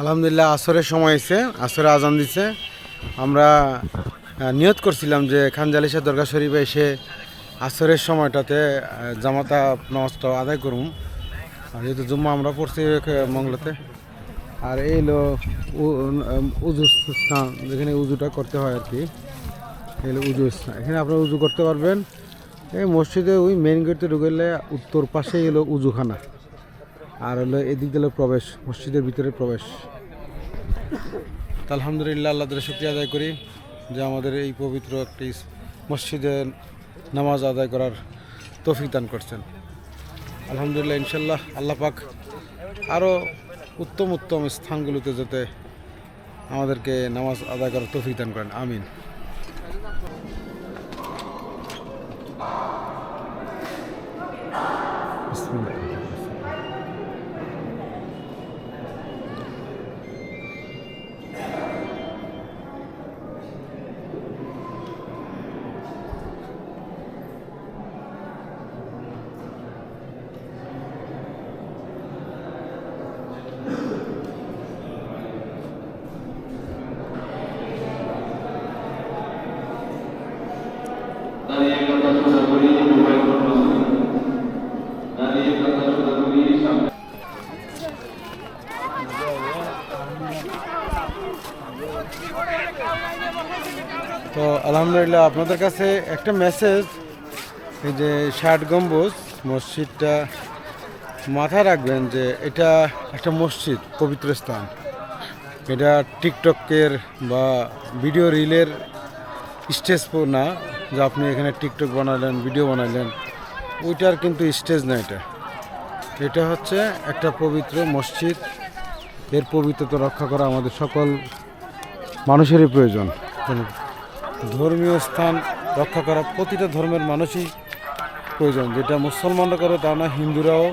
আলহামদুলিল্লাহ, আসরের সময় এসে, আসরে আজান দিছে। আমরা নিয়ত করছিলাম যে খান জালিশা দরগা শরীফে এসে আসরের সময়টাতে জামাতা নামাজটা আদায় করুম। আর যেহেতু জুম্মা আমরা পড়ছি মংলাতে আর এই হলো উজু স্থান, যেখানে উজুটা করতে হয় আর কি। এই হলো উজু স্থান। এখানে আপনারা উজু করতে পারবেন। এই মসজিদে ওই মেন গেটে ঢুকলে উত্তর পাশেই হলো উজুখানা। আর হলো এদিক দিলে প্রবেশ, মসজিদের ভিতরে প্রবেশ। আলহামদুলিল্লাহ আল্লাহ শুক্রিয়া আদায় করি যে আমাদের এই পবিত্র একটি মসজিদে নামাজ আদায় করার তৌফিক দান করছেন। আলহামদুলিল্লাহ ইনশাল্লাহ আল্লাহ পাক আরও উত্তম উত্তম স্থানগুলোতে যাতে আমাদেরকে নামাজ আদায় করার তৌফিক দান করেন। আমিন। তো আলহামদুলিল্লাহ, আপনাদের কাছে একটা মেসেজ এই যে ষাট গম্বুজ মসজিদটা মাথায় রাখবেন যে এটা একটা মসজিদ, পবিত্র স্থান। এটা টিকটকের বা ভিডিও রিলের স্টেজ না, যে আপনি এখানে টিকটক বানালেন ভিডিও বানালেন। ওইটার কিন্তু স্টেজ না এটা। এটা হচ্ছে একটা পবিত্র মসজিদ। এর পবিত্রতা রক্ষা করা আমাদের সকল মানুষেরই প্রয়োজন। ধর্মীয় স্থান রক্ষা করা প্রতিটা ধর্মের মানুষই প্রয়োজন। যেটা মুসলমানরা করে তা না, হিন্দুরাও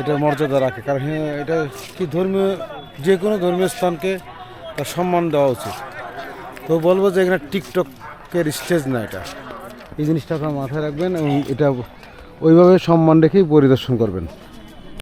এটার মর্যাদা রাখে। কারণ এটা কি ধর্মীয়, যে কোনো ধর্মীয় স্থানকে তার সম্মান দেওয়া উচিত। তো বলব যে এখানে টিকটকের স্টেজ না এটা। এই জিনিসটা আপনার মাথায় রাখবেন এবং এটা ওইভাবে সম্মান রেখেই পরিদর্শন করবেন।